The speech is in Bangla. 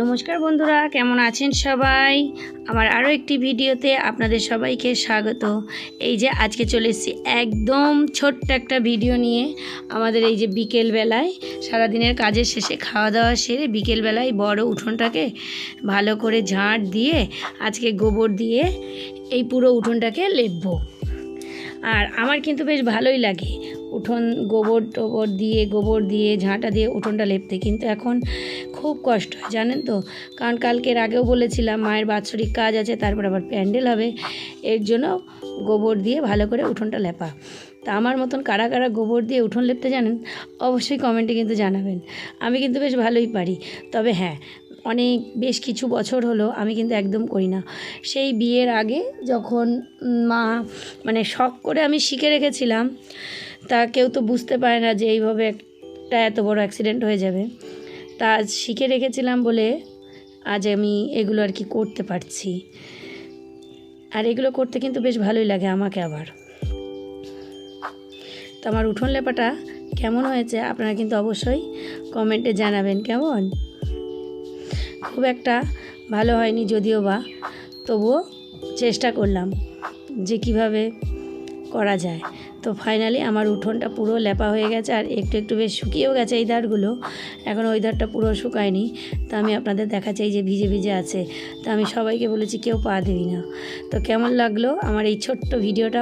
নমস্কার বন্ধুরা, কেমন আছেন সবাই? আমার আরও একটি ভিডিওতে আপনাদের সবাইকে স্বাগত। এই যে আজকে চলে এসেছি একদম ছোট্ট একটা ভিডিও নিয়ে। আমাদের এই যে বিকেলবেলায়, সারাদিনের কাজের শেষে খাওয়া দাওয়া সেরে বিকেলবেলায় বড় উঠোনটাকে ভালো করে ঝাঁট দিয়ে, আজকে গোবর দিয়ে এই পুরো উঠোনটাকে লেপবো। আর আমার কিন্তু বেশ ভালোই লাগে। উঠোন গোবর টোবর দিয়ে, গোবর দিয়ে, ঝাঁটা দিয়ে উঠোনটা লেপতে। কিন্তু এখন খুব কষ্ট হয়, জানেন তো? কারণ কালকের আগেও বলেছিলাম, মায়ের বাৎসরিক কাজ আছে, তারপর আবার প্যান্ডেল হবে। এর জন্য গোবর দিয়ে ভালো করে উঠোনটা লেপা। তা আমার মতন কারা কারা গোবর দিয়ে উঠোন লেপতে জানেন, অবশ্যই কমেন্টে কিন্তু জানাবেন। আমি কিন্তু বেশ ভালোই পারি। তবে হ্যাঁ অনেক, বেশ কিছু বছর হলো আমি কিন্তু একদম করি না। সেই বিয়ের আগে যখন মা মানে শখ করে আমি শিখে রেখেছিলাম তা কেউ তো বুঝতে পারে না যে এইভাবে একটা এত বড় অ্যাক্সিডেন্ট হয়ে যাবে। তা আজ শিখে রেখেছিলাম বলে আজ আমি এগুলো আর কি করতে পারছি। আর এগুলো করতে কিন্তু বেশ ভালোই লাগে আমাকে আবার। তো আমার উঠোন লেপাটা কেমন হয়েছে আপনারা কিন্তু অবশ্যই কমেন্টে জানাবেন, কেমন? খুব একটা ভালো হয়নি যদিও বা, তবুও চেষ্টা করলাম যে কীভাবে করা যায়। তো ফাইনালি আমার উঠোনটা পুরো লেপা হয়ে গেছে আর একটু একটু বেশ শুকিয়েও গেছে এই ধারগুলো। এখন ওই ধারটা পুরো শুকায়নি। তো আমি আপনাদের দেখা চাই যে ভিজে ভিজে আছে। তো আমি সবাইকে বলেছি কেউ পা দিবি না। তো কেমন লাগল আমার এই ছোট্ট ভিডিওটা?